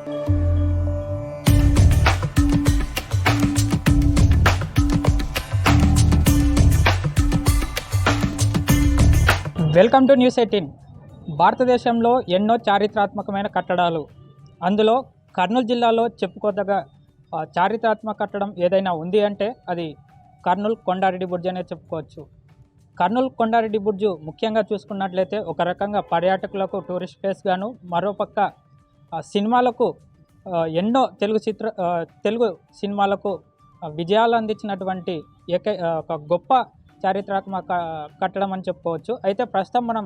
Welcome to news eighteen. భారతదేశంలో ఎన్నో చారిత్రాత్మకమైన కట్టడాలు. అందులో కర్నూలు జిల్లాలో చెప్పుకోదగ్గ చారిత్రాత్మక కట్టడం ఏదైనా ఉంది అంటే అది కర్నూలు కొండారెడ్డి బుర్జ్ అనే చెప్పుకోవచ్చు. కర్నూలు కొండారెడ్డి బుర్జు ముఖ్యంగా చూసుకున్నట్లయితే ఒక రకంగా పర్యాటకులకు టూరిస్ట్ ప్లేస్ గాను మరోపక్క సినిమాలకు ఎన్నో తెలుగు చిత్ర తెలుగు సినిమాలకు విజయాలు అందించినటువంటి ఏకై ఒక గొప్ప చారిత్రాత్మక కట్టడం అని చెప్పుకోవచ్చు. అయితే ప్రస్తుతం మనం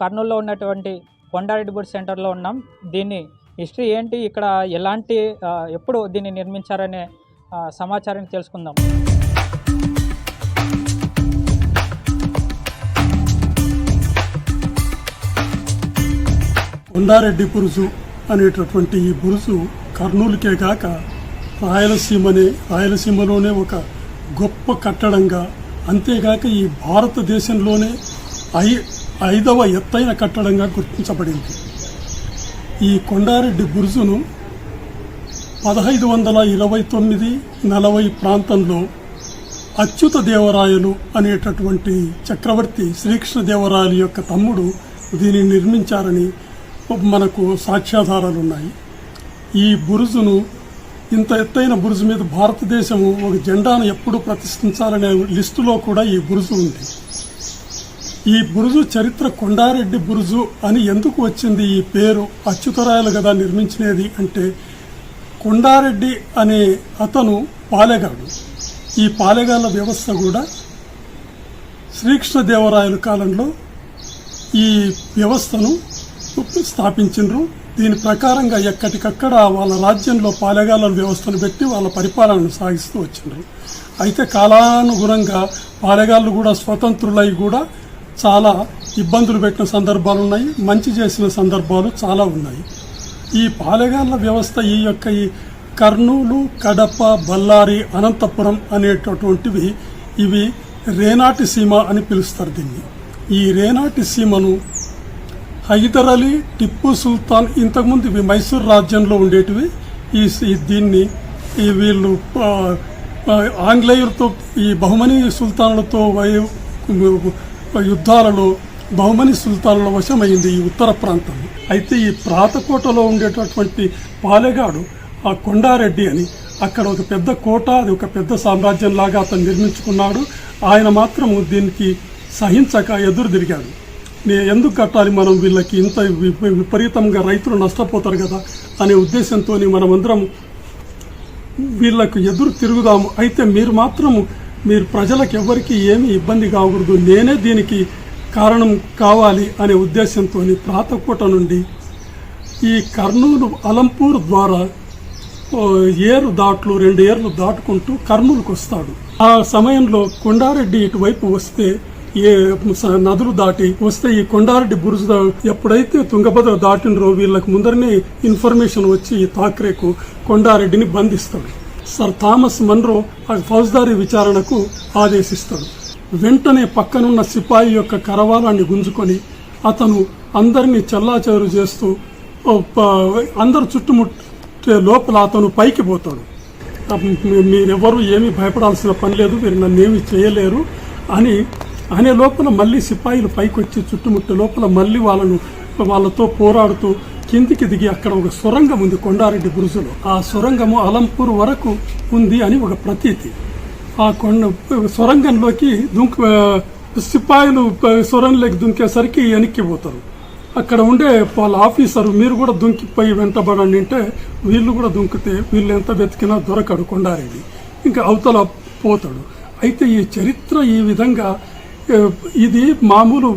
కర్నూలులో ఉన్నటువంటి కొండారెడ్డి బుడ్ సెంటర్లో ఉన్నాం. దీన్ని హిస్టరీ ఏంటి ఇక్కడ ఎలాంటి ఎప్పుడు దీన్ని నిర్మించారనే సమాచారాన్ని తెలుసుకుందాం. కొండారెడ్డి పురుషు అనేటటువంటి ఈ బురుజు కర్నూలుకే కాక రాయలసీమనే రాయలసీమలోనే ఒక గొప్ప కట్టడంగా అంతేగాక ఈ భారతదేశంలోనే ఐ ఐదవ ఎత్తైన కట్టడంగా గుర్తించబడింది. ఈ కొండారెడ్డి బురుజును పదహైదు వందల ఇరవై తొమ్మిది నలభై ప్రాంతంలో అచ్యుత దేవరాయలు అనేటటువంటి చక్రవర్తి శ్రీకృష్ణదేవరాయలు యొక్క తమ్ముడు దీనిని నిర్మించారని మనకు సాక్ష్యాధారాలు ఉన్నాయి. ఈ బురుజును ఇంత ఎత్తైన బురుజు మీద భారతదేశము ఒక జెండాను ఎప్పుడు ప్రతిష్ఠించాలనే లిస్టులో కూడా ఈ బురుజు ఉంది. ఈ బురుజు చరిత్ర కొండారెడ్డి బురుజు అని ఎందుకు వచ్చింది? ఈ పేరు అచ్యుతరాయలు కదా నిర్మించినది అంటే కొండారెడ్డి అనే అతను పాలెగాడు. ఈ పాలెగాళ్ళ వ్యవస్థ కూడా శ్రీకృష్ణదేవరాయల కాలంలో ఈ వ్యవస్థను స్థాపించిండ్రు. దీని ప్రకారంగా ఎక్కడికక్కడ వాళ్ళ రాజ్యంలో పాలెగాల వ్యవస్థను పెట్టి వాళ్ళ పరిపాలనను సాగిస్తూ వచ్చిండ్రు. అయితే కాలానుగుణంగా పాలెగాళ్ళు కూడా స్వతంత్రులై కూడా చాలా ఇబ్బందులు పెట్టిన సందర్భాలు ఉన్నాయి. మంచి చేసిన సందర్భాలు చాలా ఉన్నాయి. ఈ పాలెగాళ్ళ వ్యవస్థ ఈ యొక్క ఈ కర్నూలు కడప బళ్ళారి అనంతపురం అనేటటువంటివి ఇవి రేనాటి సీమ అని పిలుస్తారు దీన్ని. ఈ రేనాటి సీమను హైదర్ అలీ టిప్పు సుల్తాన్ ఇంతకుముందు ఇవి మైసూర్ రాజ్యంలో ఉండేటివి. ఈ దీన్ని ఈ వీళ్ళు ఆంగ్లేయులతో ఈ బహుమని సుల్తానులతో వై- యుద్ధాలలో బహుమని సుల్తానుల వశమైంది ఈ ఉత్తర ప్రాంతం. అయితే ఈ ప్రాతకోటలో ఉండేటటువంటి పాలెగాడు ఆ కొండారెడ్డి అని అక్కడ ఒక పెద్ద కోట అది ఒక పెద్ద సామ్రాజ్యంలాగా అతను నిర్మించుకున్నాడు. ఆయన మాత్రము దీనికి సహించక ఎదురు తిరిగాడు. ఎందుకు కట్టాలి మనం వీళ్ళకి? ఇంత విపరీతంగా రైతులు నష్టపోతారు కదా అనే ఉద్దేశంతో మనమందరం వీళ్ళకు ఎదురు తిరుగుదాము. అయితే మీరు మాత్రము మీరు ప్రజలకు ఎవరికి ఏమి ఇబ్బంది కాకూడదు. నేనే దీనికి కారణం కావాలి అనే ఉద్దేశంతో ప్రాతకోట నుండి ఈ కర్నూలు అలంపూర్ ద్వారా ఏరు దాట్లు రెండు ఏర్లు దాటుకుంటూ కర్నూలుకు వస్తాడు ఆ సమయంలో కొండారెడ్డి ఇటువైపు వస్తే ఏ స- నదులు దాటి వస్తే ఈ కొండారెడ్డి బురుజు ఎప్పుడైతే తుంగభద్ర దాటినరో వీళ్ళకి ముందరనే ఇన్ఫర్మేషన్ వచ్చి ఈ థాక్రేకు కొండారెడ్డిని బంధిస్తాడు. సర్ థామస్ మన్రో ఆ ఫౌజ్దారీ విచారణకు ఆదేశిస్తాడు. వెంటనే పక్కనున్న సిపాయి యొక్క కరవాలాన్ని గుంజుకొని అతను అందరినీ చెల్లాచెదరు చేస్తూ అందరు చుట్టుముట్టే లోపల అతను పైకి పోతాడు. మీ- మీరెవరు ఏమీ భయపడాల్సిన పని లేదు మీరు నన్నేమి చేయలేరు అని అనే లోపల మళ్ళీ సిపాయిలు పైకి వచ్చి చుట్టుముట్టే లోపల మళ్ళీ వాళ్ళను వాళ్ళతో పోరాడుతూ కిందికి దిగి అక్కడ ఒక సొరంగం ఉంది కొండారెడ్డి బురుజులో. ఆ సొరంగము అలంపూర్ వరకు ఉంది అని ఒక ప్రతీతి. ఆ కొండ సొరంగంలోకి దుంకు సిపాయిలు సొరంగంలోకి దుంకేసరికి వెనక్కి పోతారు. అక్కడ ఉండే వాళ్ళ ఆఫీసరు మీరు కూడా దుంకిపోయి వెంటబడండి అంటే వీళ్ళు కూడా దుంకితే వీళ్ళు ఎంత వెతికినా దొరకడు కొండారెడ్డి. ఇంకా అవతల పోతాడు. అయితే ఈ చరిత్ర ఈ విధంగా ఇది మామూలు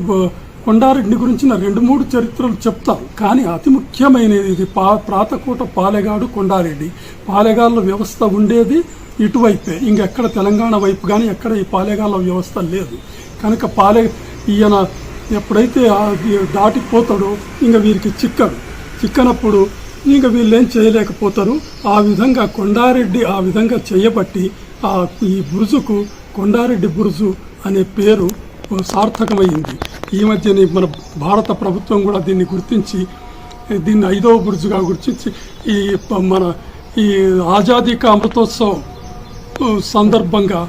కొండారెడ్డి గురించిన రెండు మూడు చరిత్రలు చెప్తారు కానీ అతి ముఖ్యమైనది ఇది పా ప్రాతకోట పాలెగాడు కొండారెడ్డి. పాలెగాళ్ళ వ్యవస్థ ఉండేది ఇటువైపే. ఇంకెక్కడ తెలంగాణ వైపు కానీ ఎక్కడ ఈ పాలెగాళ్ళ వ్యవస్థ లేదు. కనుక పాలె ఈయన ఎప్పుడైతే దాటిపోతాడో ఇంకా వీరికి చిక్కడు. చిక్కనప్పుడు ఇంకా వీళ్ళు ఏం చేయలేకపోతారు. ఆ విధంగా కొండారెడ్డి ఆ విధంగా చేయబట్టి ఆ ఈ బురుజుకు కొండారెడ్డి బురుజు అనే పేరు సార్థకమైంది. ఈ మధ్యనే మన భారత ప్రభుత్వం కూడా దీన్ని గుర్తించి దీన్ని ఐదవ బురుజుగా గుర్తించి ఈ మన ఈ ఆజాదీ కా అమృతోత్సవం సందర్భంగా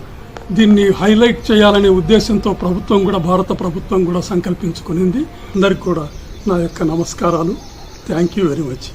దీన్ని హైలైట్ చేయాలనే ఉద్దేశంతో ప్రభుత్వం కూడా భారత ప్రభుత్వం కూడా సంకల్పించుకునింది. అందరికి కూడా నా యొక్క నమస్కారాలు. Thank you very much.